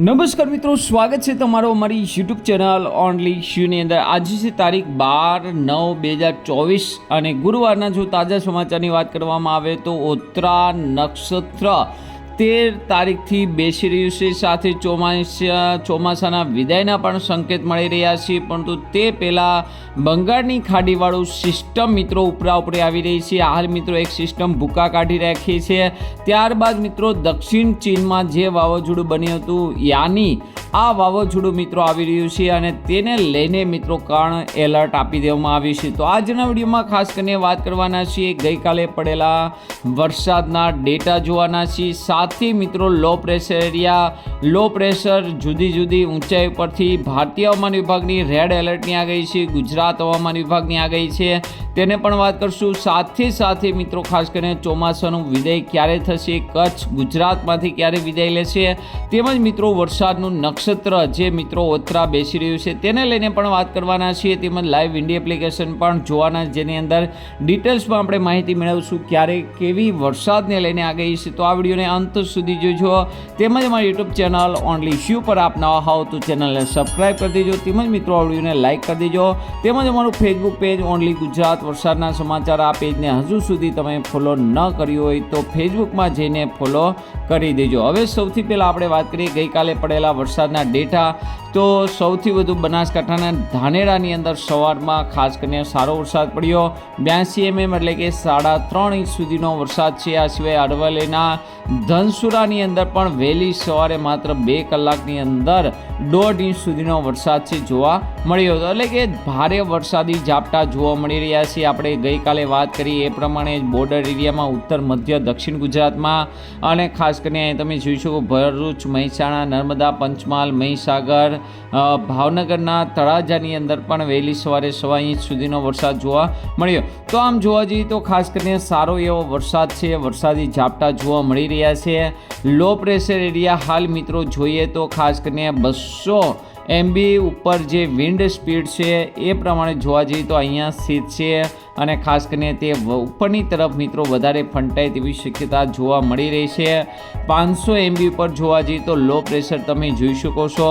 નમસ્કાર મિત્રો, સ્વાગત છે તમારો અમારી યુટ્યુબ ચેનલ ઓનલી શ્યુની અંદર. આજે છે તારીખ બાર નવ બે હજાર ચોવીસ અને ગુરુવારના જો તાજા સમાચારની વાત કરવામાં આવે તો ઉત્તરા નક્ષત્ર તેર તારીખથી બેસી રહ્યું છે. સાથે ચોમાસા ચોમાસાના વિદાયના પણ સંકેત મળી રહ્યા છે. પરંતુ તે પહેલાં બંગાળની ખાડીવાળું સિસ્ટમ મિત્રો ઉપરા ઉપરે આવી રહી છે. હાલ મિત્રો એક સિસ્ટમ ભૂકા કાઢી રાખી છે. ત્યારબાદ મિત્રો દક્ષિણ ચીનમાં જે વાવાઝોડું બન્યું હતું, યાની આ વાવાઝોડું મિત્રો આવી રહ્યું છે અને તેને લઈને મિત્રો કારણ એલર્ટ આપી દેવામાં આવ્યું છે. તો આજના વિડીયોમાં ખાસ કરીને વાત કરવાના છીએ, ગઈકાલે પડેલા વરસાદના ડેટા જોવાના છીએ. સાથે મિત્રો low pressure area low pressure જુદી જુદી ઊંચાઈ પરથી ભારતીય હવામાન વિભાગની રેડ એલર્ટની આગાહી છે, ગુજરાત હવામાન વિભાગની આગાહી છે. તેને પણ વાત કરશું. સાથે સાથે મિત્રો ખાસ કરીને ચોમાસાનું વિદાય ક્યારે થશે, કચ્છ ગુજરાતમાંથી ક્યારે વિદાય લેશે? તેમજ મિત્રો વરસાદનું નક્ષત્ર જે મિત્રો ઓતરા બેસી રહ્યું છે, તેને લઈને પણ વાત કરવાના છીએ. તેમજ લાઈવ ઇન્ડિયા એપ્લિકેશન પણ જોવાના જેની અંદર ડિટેલ્સમાં આપણે માહિતી મેળવશું ક્યારે કેવી વરસાદને લઈને આગાહી છે. તો આ વિડીયોને અંત સુધી જોજો. તેમજ અમારી યુટ્યુબ ચેનલ ઓનલી શ્યુ પર આપ નવા હોવ તો ચેનલને સબસ્ક્રાઈબ કરી દેજો. તેમજ મિત્રો આ વિડીયોને લાઇક કરી દેજો. તેમજ અમારું ફેસબુક પેજ ઓનલી ગુજરાત વરસાદના સમાચાર આ પેજને હજુ સુધી તમે ફોલો ન કર્યું હોય તો ફેસબુકમાં જઈને ફોલો કરી દેજો. હવે સૌથી પહેલાં આપણે વાત કરીએ, ગઈકાલે પડેલા વરસાદના ડેટા તો સૌથી વધુ બનાસકાંઠાના ધાનેરાની અંદર સવારમાં ખાસ કરીને સારો વરસાદ પડ્યો. બ્યાસી એમએમ એટલે કે સાડા ત્રણ ઇંચ સુધીનો વરસાદ છે. આ સિવાય અરવલ્લીના ધનસુરાની અંદર પણ વહેલી સવારે માત્ર બે કલાકની અંદર દોઢ ઇંચ સુધીનો વરસાદ છે જોવા મળ્યો હતો. એટલે કે ભારે વરસાદી ઝાપટા જોવા મળી રહ્યા છે. આપણે ગઈકાલે વાત કરી એ પ્રમાણે બોર્ડર એરિયામાં ઉત્તર, મધ્ય, દક્ષિણ ગુજરાતમાં અને ખાસ કરીને અહીં તમે જોઈ શકો ભરૂચ, મહેસાણા, નર્મદા, પંચમહાલ, મહીસાગર ભાવનગરના તળાજાની અંદર પણ વહેલી સવારે સવા ઇંચ સુધીનો વરસાદ જોવા મળ્યો. તો આમ જોવા જઈએ તો ખાસ કરીને સારો એવો વરસાદ છે, વરસાદી ઝાપટા જોવા મળી રહ્યા છે. લો પ્રેશર એરિયા હાલ મિત્રો જોઈએ તો ખાસ કરીને બસો એમબી ઉપર જે વિન્ડ સ્પીડ છે, એ પ્રમાણે જોવા જઈએ તો અહીંયા સ્થિત છે અને ખાસ કરીને તે ઉપરની તરફ મિત્રો વધારે ફંટાય તેવી શક્યતા જોવા મળી રહી છે. પાંચસો એમબી પર જોવા જઈએ તો લો પ્રેશર તમે જોઈ શકો છો.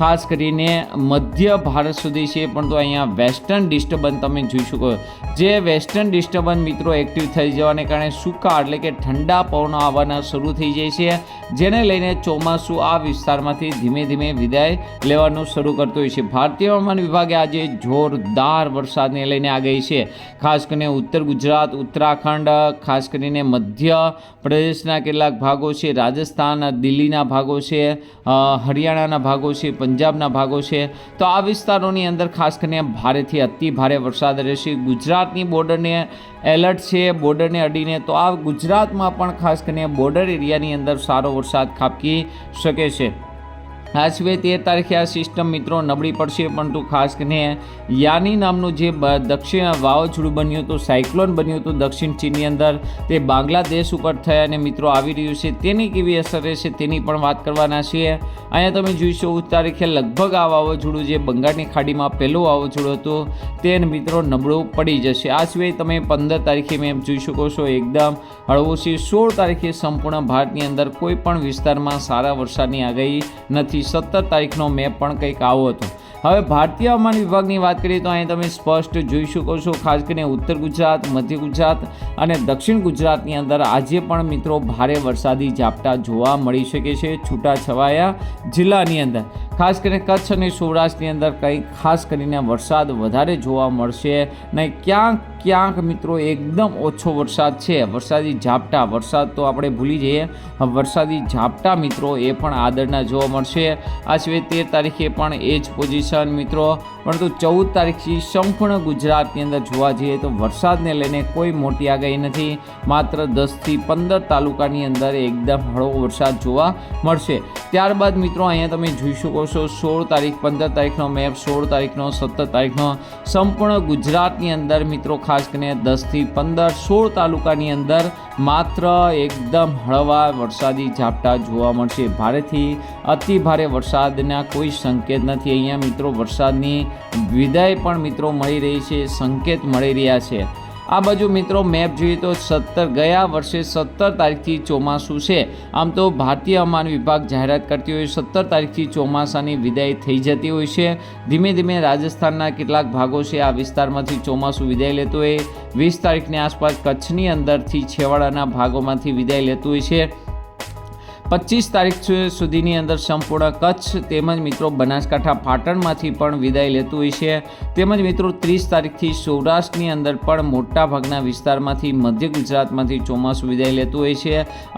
ખાસ કરીને મધ્ય ભારત સુધી છે પરંતુ અહીંયા વેસ્ટર્ન ડિસ્ટર્બન્સ તમે જોઈ શકો જે વેસ્ટર્ન ડિસ્ટર્બન્સ મિત્રો એક્ટિવ થઈ જવાને કારણે સૂકા એટલે કે ઠંડા પવનો આવવાના શરૂ થઈ જાય છે, જેને લઈને ચોમાસું આ વિસ્તારમાંથી ધીમે ધીમે વિદાય લેવાનું શરૂ કરતું હોય છે. ભારતીય હવામાન વિભાગે આજે જોરદાર વરસાદને લઈને આગાહી છે. ખાસ કરીને ઉત્તર ગુજરાત, ઉત્તરાખંડ, ખાસ કરીને મધ્ય પ્રદેશના કેટલાક ભાગો છે. રાજસ્થાન, દિલ્હીના ભાગો છે હરિયાણાના ભાગો છે, પંજાબના ભાગો છે. તો આ વિસ્તારોની અંદર ખાસ કરીને ભારેથી અતિ ભારે વરસાદ રહેશે. ગુજરાતની બોર્ડરને એલર્ટ છે, બોર્ડરને અડીને. તો આ ગુજરાતમાં પણ ખાસ કરીને બોર્ડર એરિયાની અંદર સારો વરસાદ ખાબકી શકે છે. આ સિવાય તેર તારીખે આ સિસ્ટમ મિત્રો નબળી પડશે, પરંતુ ખાસ કરીને યાની નામનું જે દક્ષિણ વાવાઝોડું બન્યું હતું, સાયક્લોન બન્યું હતું દક્ષિણ ચીનની અંદર, તે બાંગ્લાદેશ ઉપર થયા અને મિત્રો આવી રહ્યું છે. તેની કેવી અસર રહેશે તેની પણ વાત કરવાના છીએ. અહીંયા તમે જોઈશો ચૌદ તારીખે લગભગ આ વાવાઝોડું જે બંગાળની ખાડીમાં પહેલું વાવાઝોડું હતું, તે મિત્રો નબળું પડી જશે. આ સિવાય તમે પંદર તારીખે મેં જોઈ શકો છો, એકદમ હળવું છે. સોળ તારીખે સંપૂર્ણ ભારતની અંદર કોઈ પણ વિસ્તારમાં સારા વરસાદની આગાહી નથી સત્તર તારીખનો મેપ પણ કંઈક આવો હતો. હવે ભારતીય હવામાન વિભાગની વાત કરીએ તો અહીં તમે સ્પષ્ટ જોઈ શકો છો, ખાસ કરીને ઉત્તર ગુજરાત, મધ્ય ગુજરાત અને દક્ષિણ ગુજરાતની અંદર આજે પણ મિત્રો ભારે વરસાદી ઝાપટા જોવા મળી શકે છે છૂટાછવાયા જિલ્લાની અંદર. ખાસ કરીને કચ્છ અને સૌરાષ્ટ્રની અંદર કંઈક ખાસ કરીને વરસાદ વધારે જોવા મળશે નહીં. ક્યાંક ક્યાંક મિત્રો એકદમ ઓછો વરસાદ છે. વરસાદી ઝાપટા, વરસાદ તો આપણે ભૂલી જઈએ. વરસાદી ઝાપટા મિત્રો એ પણ આદરના જોવા મળશે. આ સિવાય તેર તારીખે પણ એ જ પોઝિશન મિત્રો. પરંતુ ચૌદ તારીખથી સંપૂર્ણ ગુજરાતની અંદર જોવા જઈએ તો વરસાદને લઈને કોઈ મોટી આગાહી નથી. માત્ર દસથી પંદર તાલુકાની અંદર એકદમ હળવો વરસાદ જોવા મળશે. ત્યારબાદ મિત્રો અહીંયા તમે જોઈ શકો છો સોળ તારીખ, પંદર તારીખનો મેપ, સોળ તારીખનો, સત્તર તારીખનો સંપૂર્ણ ગુજરાતની અંદર મિત્રો ખાસ કરીને દસથી પંદર સોળ તાલુકાની અંદર માત્ર એકદમ હળવા વરસાદી ઝાપટા જોવા મળશે. ભારેથી અતિ ભારે વરસાદના કોઈ સંકેત નથી. અહીંયા મિત્રો વરસાદની વિદાય પણ મિત્રો મળી રહી છે, સંકેત મળી રહ્યા છે. આ બાજુ મિત્રો મેપ જોઈએ તો સત્તર, ગયા વર્ષે સત્તર તારીખથી ચોમાસું છે. આમ તો ભારતીય હવામાન વિભાગ જાહેરાત કરતી હોય સત્તર તારીખથી ચોમાસાની વિદાય થઈ જતી હોય છે. ધીમે ધીમે રાજસ્થાનના કેટલાક ભાગો છે આ વિસ્તારમાંથી ચોમાસું વિદાય લેતું હોય. વીસ તારીખની આસપાસ કચ્છની અંદરથી છેવાડાના ભાગોમાંથી વિદાય લેતું હોય છે. પચીસ તારીખ સુધીની અંદર સંપૂર્ણ કચ્છ તેમજ મિત્રો બનાસકાંઠા પાટણમાંથી પણ વિદાય લેતું હોય છે. તેમજ મિત્રો ત્રીસ તારીખથી સૌરાષ્ટ્રની અંદર પણ મોટા ભાગના વિસ્તારમાંથી મધ્ય ગુજરાતમાંથી ચોમાસું વિદાય લેતું હોય છે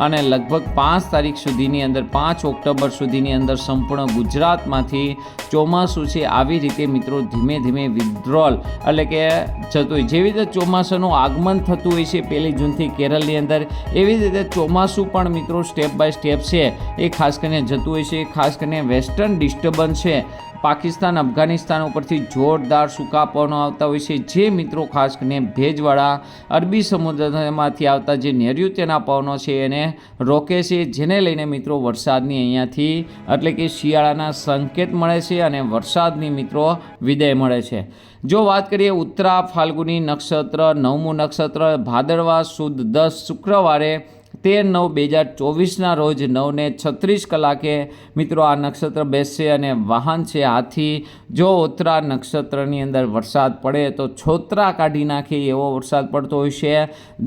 અને લગભગ પાંચ તારીખ સુધીની અંદર, પાંચ ઓક્ટોબર સુધીની અંદર સંપૂર્ણ ગુજરાતમાંથી ચોમાસું છે આવી રીતે મિત્રો ધીમે ધીમે વિથડ્રોલ એટલે કે જતું હોય. જેવી રીતે ચોમાસાનું આગમન થતું હોય છે પહેલી જૂનથી કેરળની અંદર, એવી રીતે ચોમાસું પણ મિત્રો સ્ટેપ બાય સ્ટેપ છે. એ ખાસ કરીને જતું હોય છે. ખાસ કરીને વેસ્ટર્ન ડિસ્ટર્બન્સ છે. પાકિસ્તાન, અફઘાનિસ્તાન ઉપરથી જોરદાર સૂકા પવનો આવતા હોય છે. જે મિત્રો ખાસ કરીને ભેજવાળા, અરબી સમુદ્રમાંથી આવતા જે નૈઋત્યના પવનો છે એને રોકે છે. જેને લઈને મિત્રો વરસાદની અહીંયાથી એટલે કે શિયાળાના સંકેત મળે છે અને વરસાદની મિત્રો વિદાય મળે છે. જો વાત કરીએ ઉત્તરા ફાલ્ગુની નક્ષત્ર, નવમું નક્ષત્ર, ભાદરવા સુદ દસ શુક્રવારે તેર નવ બે હજાર ચોવીસના રોજ નવને છત્રીસ કલાકે મિત્રો આ નક્ષત્ર બેસશે અને વાહન છે હાથી. જો ઓતરા નક્ષત્રની અંદર વરસાદ પડે તો છોતરા કાઢી નાખે એવો વરસાદ પડતો હોય છે.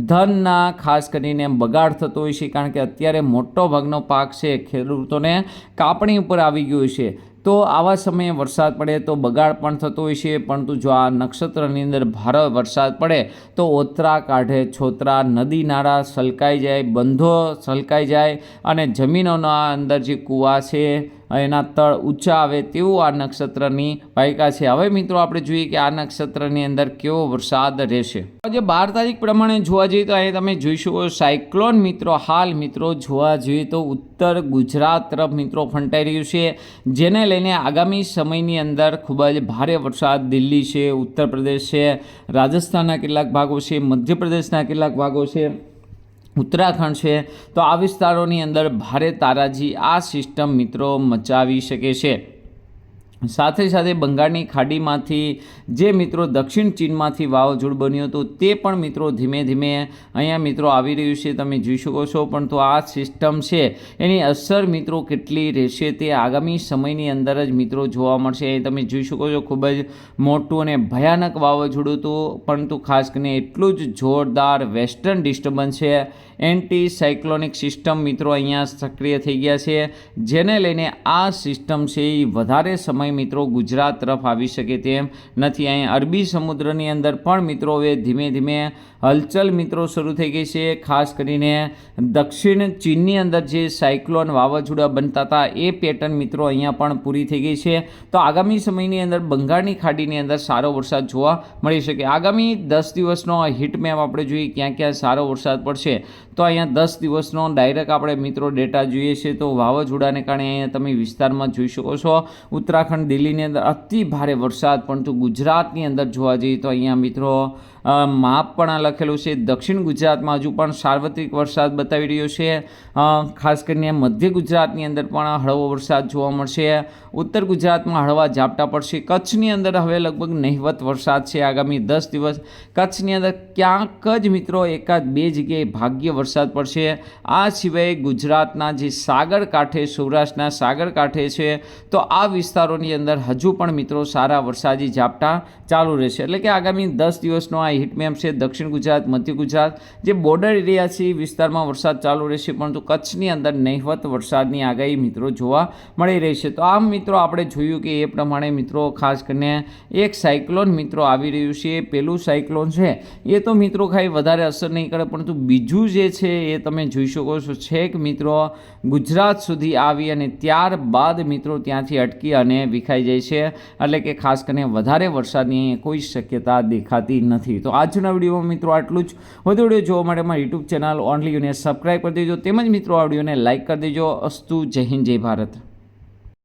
ધનના ખાસ કરીને બગાડ થતો હોય છે કારણ કે અત્યારે મોટો ભાગનો પાક છે ખેડૂતોને કાપણી ઉપર આવી ગયો છે. તો આવા સમયે વરસાદ પડે તો બગાડ પણ થતો હોય છે, પરંતુ જો આ નક્ષત્રની અંદર ભારે વરસાદ પડે તો ઓતરા કાઢે, છોતરા, નદી નાળા સલકાઈ જાય, બંધો સલકાઈ જાય અને જમીનોના અંદર જે કૂવા છે એના તળ ઊંચા આવે તેવું આ નક્ષત્રની વાયકા છે. હવે મિત્રો આપણે જોઈએ કે આ નક્ષત્રની અંદર કેવો વરસાદ રહેશે. જે બાર તારીખ પ્રમાણે જોવા જઈએ તો અહીંયા તમે જોઈ શકો સાયક્લોન મિત્રો, હાલ મિત્રો જોવા જોઈએ તો ઉત્તર ગુજરાત તરફ મિત્રો ફંટાઈ રહ્યું છે. જેને લઈને આગામી સમયની અંદર ખૂબ જ ભારે વરસાદ દિલ્હી છે, ઉત્તર પ્રદેશ છે, રાજસ્થાનના કેટલાક ભાગો છે, મધ્યપ્રદેશના કેટલાક ભાગો છે. ઉત્તરાખંડ છે તો આ વિસ્તારોની અંદર ભારે તારાજી આ સિસ્ટમ મિત્રો મચાવી શકે છે. સાથે સાથે બંગાળની ખાડીમાંથી જે મિત્રો દક્ષિણ ચીનમાંથી વાવાઝોડું બન્યું હતું, તે પણ મિત્રો ધીમે ધીમે અહીંયા મિત્રો આવી રહ્યું છે. તમે જોઈ શકો છો, પણ તો આ સિસ્ટમ છે. એની અસર મિત્રો કેટલી રહેશે તે આગામી સમયની અંદર જ મિત્રો જોવા મળશે. અહીં તમે જોઈ શકો છો, ખૂબ જ મોટું અને ભયાનક વાવાઝોડું હતું, પરંતુ ખાસ કરીને એટલું જ જોરદાર વેસ્ટર્ન ડિસ્ટર્બન્સ છે. એન્ટી સાયક્લોનિક સિસ્ટમ મિત્રો અહીંયા સક્રિય થઈ ગયા છે, જેને લઈને આ સિસ્ટમ છે એ વધારે સમય મિત્રો ગુજરાત તરફ આવી શકે તેમ નથી. અહીં અરબી સમુદ્રની અંદર પણ મિત્રો હવે ધીમે ધીમે હલચલ મિત્રો શરૂ થઈ ગઈ છે. ખાસ કરીને દક્ષિણ ચીનની અંદર જે સાયક્લોન વાવાઝોડા બનતા હતા એ પેટર્ન મિત્રો અહીંયા પણ પૂરી થઈ ગઈ છે. તો આગામી સમયની અંદર બંગાળની ખાડીની અંદર સારો વરસાદ જોવા મળી શકે. આગામી દસ દિવસનો હિટમેપ આપણે જોઈએ ક્યાં ક્યાં સારો વરસાદ પડશે. તો અહીંયા દસ દિવસનો ડાયરેક્ટ આપણે મિત્રો ડેટા જોઈએ છે. તો વાવાઝોડાને કારણે અહીંયા તમે વિસ્તારમાં જોઈ શકો છો. ઉત્તરાખંડ દિલ્હીની અંદર અતિ ભારે વરસાદ, પરંતુ ગુજરાતની અંદર જોવા જઈએ તો અહીંયા મિત્રો માપ પણ આ લખેલું છે. દક્ષિણ ગુજરાતમાં હજુ પણ સાર્વત્રિક વરસાદ બતાવી રહ્યો છે. ખાસ કરીને મધ્ય ગુજરાતની અંદર પણ હળવો વરસાદ જોવા મળશે. ઉત્તર ગુજરાતમાં હળવા ઝાપટા પડશે. કચ્છની અંદર હવે લગભગ નહિવત વરસાદ છે આગામી દસ દિવસ. કચ્છની અંદર ક્યાંક જ મિત્રો એકાદ બે જગ્યાએ ભાગ્ય વરસાદ પડશે. આ સિવાય ગુજરાતના જે સાગર કાંઠે, સૌરાષ્ટ્રના સાગર કાંઠે છે, તો આ વિસ્તારોની અંદર હજુ પણ મિત્રો સારા વરસાદી ઝાપટા ચાલુ રહેશે. એટલે કે આગામી દસ દિવસનો આ હીટમેપ છે દક્ષિણ ગુજરાત, મધ્ય ગુજરાત, જે બોર્ડર એરિયા છે વિસ્તારમાં વરસાદ ચાલુ રહેશે, પરંતુ કચ્છની અંદર નહિવત વરસાદની આગાહી મિત્રો જોવા મળી રહી છે. તો આમ મિત્રો આપણે જોયું કે એ પ્રમાણે મિત્રો ખાસ કરીને એક સાયક્લોન મિત્રો આવી રહ્યું છે પેલું સાયક્લોન છે. એ તો મિત્રો ખાઈ વધારે અસર નહીં કરે, પરંતુ બીજું જે છે એ તમે જોઈ શકો છો. છેક મિત્રો ગુજરાત સુધી આવી અને ત્યારબાદ મિત્રો ત્યાંથી અટકી અને વિખાઈ જાય છે. એટલે કે ખાસ કરીને વધારે વરસાદની કોઈ શક્યતા દેખાતી નથી. તો આજના વિડીયોમાં મિત્રો આટલું જ. વધુ વીડિયો જોવા માટે મારી યુટ્યુબ ચેનલ ઓનલી યુને સબસ્ક્રાઈબ કરી દેજો. તેમજ મિત્રો આ વિડીયોને લાઇક કરી દેજો. અસ્તુ જય હિન્દ, જય ભારત.